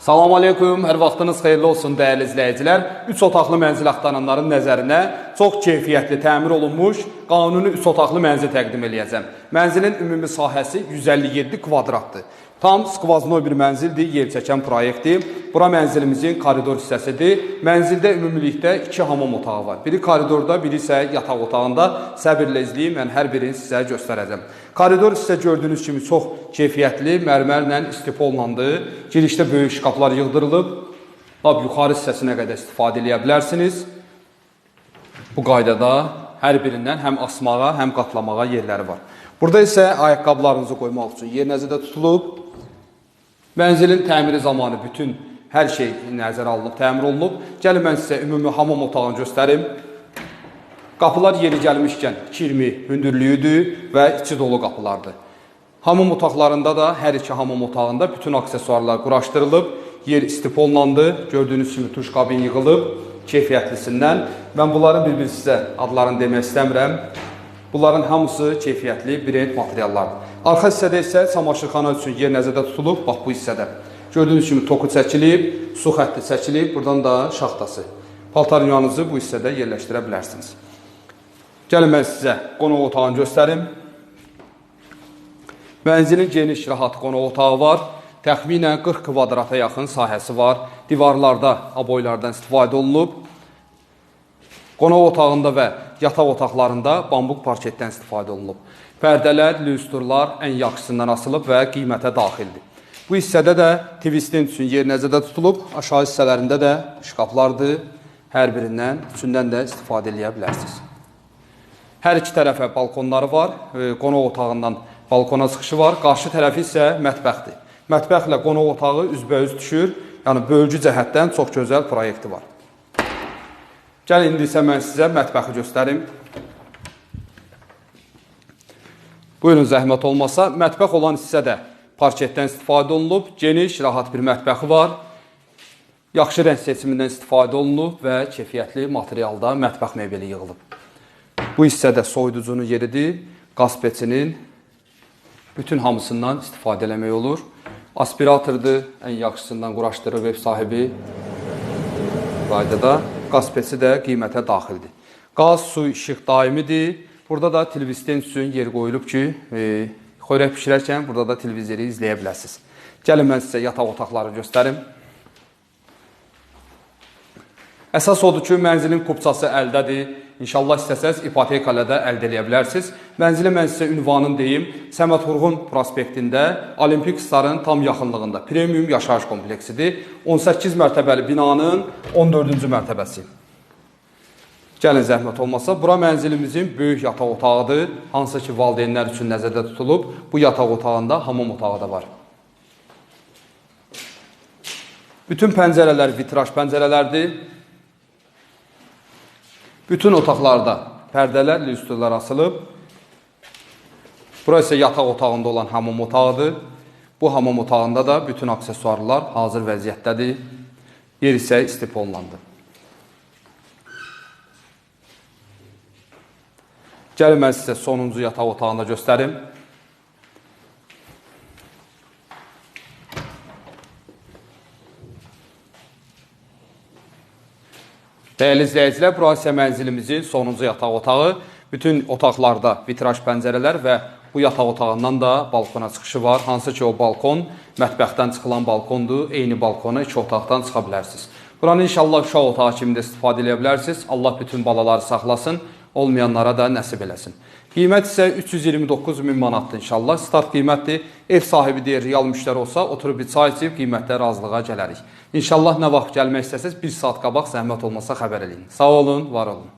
Salam aleykum, hər vaxtınız xeyirli olsun dəyərli izləyicilər. 3 otaqlı mənzil axtaranların nəzərinə çox keyfiyyətli təmir olunmuş qanuni 3 otaqlı mənzil təqdim eləyəcəm. Mənzilin ümumi sahəsi 157 kvadratdır. Tam skvaznoy bir mənzildir, yer çəkən proyektdir. Bura mənzilimizin koridor hissəsidir. Mənzildə ümumilikdə 2 hamam otağı var. Biri koridorda, biri isə yataq otağında. Səbirlə izləyin, mən hər birini sizə göstərəcəm. Koridor isə gördüyünüz kimi çox keyfiyyətli, mərmərlə istif olunandır. Girişdə böyük şkaflar yığdırılıb. Lab yuxarı hissəsinə qədər istifadə edə bilərsiniz. Bu qaydada hər birindən həm asmağa, həm qatlamağa yerləri var. Burada isə ayaqqabılarınızı qoymaq üçün yer nəzərdə tutulub. Mənzilin təmiri zamanı bütün hər şey nəzərə alınıb, təmir olunub. Gəlin mən sizə ümumi hamam otağını göstərim. Qapılar yeri gəlmişkən 220 hündürlüyüdür və içi dolu qapılardır. Hamam otaqlarında da hər iki hamam otağında bütün aksesuarlar quraşdırılıb, yer istif olunandı. Gördüyünüz kimi tuş kabin yığılıb, keyfiyyətlisindən. Mən bunların bir-bir sizə adlarını demək istəmirəm. Bunların hamısı keyfiyyətli brend materiallardır. Arxa hissədə isə çamaşırxana üçün yer nəzərdə tutulub, bax bu hissədə. Gördüyünüz kimi toku çəkilib, su xətti çəkilib, buradan da şaxtası. Paltar yuvanızı bu hissədə yerləşdirə bilərsiniz. Gəlin mən sizə qonaq otağını göstərim. Mənzilin geniş, rahat qonaq otağı var. Təxminən 40 kvadrata yaxın sahəsi var. Divarlarda aboylardan istifadə olunub. Qonaq otağında və yataq otaqlarında bambuq parketdən istifadə olunub. Pərdələr, lüstrlar ən yaxşısından asılıb və qiymətə daxildir. Bu hissədə də tvistin üçün yer nəzərdə tutulub. Aşağı hissələrində də şkaflardır. Hər birindən, üçündən də istifadə edə bilərsiniz. Hər iki tərəfə balkonları var. E, Qonaq otağından balkona çıxışı var. Qarşı tərəfi isə mətbəxdir. Mətbəxlə qonaq otağı üzbəüz düşür. Yəni bölgü cəhətdən çox gözəl proyekti var. Gəlin indi isə mən sizə mətbəxi göstərim. Buyurun zəhmət olmasa, mətbəx olan hissədə parketdən istifadə olunub, geniş, rahat bir mətbəxi var. Yaxşı rəng seçimindən istifadə olunub və keyfiyyətli materialda mətbəx mebeli yığılıb. Bu hissədə soyuducunun yeridir, qaz peçinin bütün hamısından istifadə eləmək olur. Aspiratordur, ən yaxşısından quraşdırır ev sahibi. Qaydada qaz peçi də qiymətə daxildir. Qaz, su, işıq daimidir. Burada da televizyon üçün yer qoyulub ki, e, xörək bişirərkən burada da televizori izləyə bilərsiniz. Gəlin mən sizə yataq otaqları göstərim. Əsas odur ki, mənzilin kupçası əldədir. İnşallah istəsəz ipotekalə də əldə edə bilərsiniz. Mənzili mən sizə ünvanını deyim. Səməd Vurğun prospektində Olimpik Starın tam yaxınlığında premium yaşayış kompleksidir. 18 mərtəbəli binanın 14-cü mərtəbəsi. Gəlin zəhmət olmasa, bura mənzilimizin böyük yataq otağıdır. Hansı ki, valideynlər üçün nəzərdə tutulub. Bu yataq otağında hamam otağı da var. Bütün pəncərələr vitraj pəncərələrdir. Bütün otaqlarda pərdələr, lüstrlər asılıb. Bura isə yataq otağında olan hamam otağıdır. Bu hamam otağında da bütün aksesuarlar hazır vəziyyətdədir. Yer isə istif olunandır. Gəlin mən sizə sonuncu yataq otağında göstərim. Dəyərli izləyicilər, bura isə mənzilimizin sonuncu yataq otağı. Bütün otaqlarda vitraj pəncərələr və bu yataq otağından da balkona çıxışı var. Hansı ki, o balkon mətbəxdən çıxılan balkondur. Eyni balkona iki otaqdan çıxa bilərsiniz. Buranı inşallah uşaq otağı kimi də istifadə edə bilərsiniz. Allah bütün balaları saxlasın, olmayanlara da nəsib eləsin. Qiymət isə 329 min manatdır inşallah. Start qiymətdir. Ev sahibi deyir, real müştəri olsa, oturub bir çay içib qiymətdə razılığa gələrik. İnşallah nə vaxt gəlmək istəsəz, bir saat qabaq zəhmət olmasa xəbər eləyin. Sağ olun, var olun.